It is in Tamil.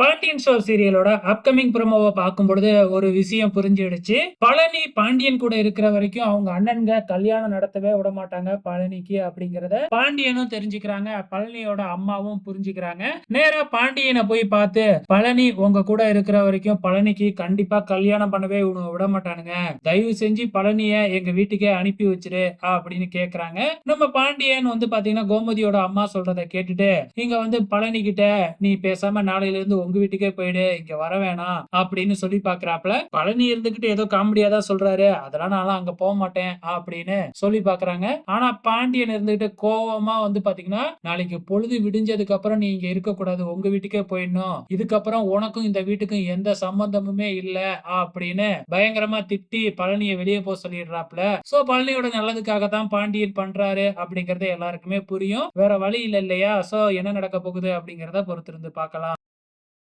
பாண்டியன் ஸ்டோர் சீரியலோட அப்கமிங் ப்ரோமோவை பார்க்கும் பொழுது ஒரு விஷயம் புரிஞ்சிடுச்சு. பழனி பாண்டியன் கூட இருக்கிற வரைக்கும் அவங்க அண்ணன்க கல்யாணம் நடத்தவே விட மாட்டாங்க பழனிக்கு அப்படிங்கறத பாண்டியனும் தெரிஞ்சுக்கிறாங்க. பழனியோட அம்மாவும் புரிஞ்சுக்கிறாங்க. நேரா பாண்டியனை போய் பார்த்து பழனி உங்க கூட இருக்கிற வரைக்கும் பழனிக்கு கண்டிப்பா கல்யாணம் பண்ணவே உன்னை விட மாட்டானுங்க தயவு செஞ்சு பழனிய எங்க வீட்டுக்கே அனுப்பி வச்சிரு அப்படின்னு கேக்குறாங்க. நம்ம பாண்டியன் வந்து பாத்தீங்கன்னா கோமதியோட அம்மா சொல்றத கேட்டுட்டு இங்க வந்து பழனி கிட்ட நீ பேசாம நாளையில இருந்து உங்க வீட்டுக்கே போயிடு இங்க வர வேணாம் அப்படின்னு சொல்லி பாக்குறாப்ல பழனி இருந்துகிட்டு ஏதோ காமெடியா தான் சொல்றாரு. அதெல்லாம் நான் அங்க போக மாட்டேன் அப்படின்னு சொல்லி பாக்குறாங்க. ஆனா பாண்டியன் இருந்துகிட்டு கோவமா வந்து பாத்தீங்கன்னா நாளைக்கு பொழுது விடிஞ்சதுக்கு அப்புறம் நீ இங்க இருக்க கூடாது உங்க வீட்டுக்கே போயிடணும். இதுக்கப்புறம் உனக்கும் இந்த வீட்டுக்கும் எந்த சம்பந்தமுமே இல்ல அப்படின்னு பயங்கரமா திட்டி பழனியை வெளியே போக சொல்லிடுறாப்ல சோ பழனியோட நல்லதுக்காக தான் பாண்டியன் பண்றாரு அப்படிங்கறது எல்லாருக்குமே புரியும். வேற வழி இல்ல இல்லையா? சோ என்ன நடக்க போகுது அப்படிங்கறத பொறுத்திருந்து பார்க்கலாம்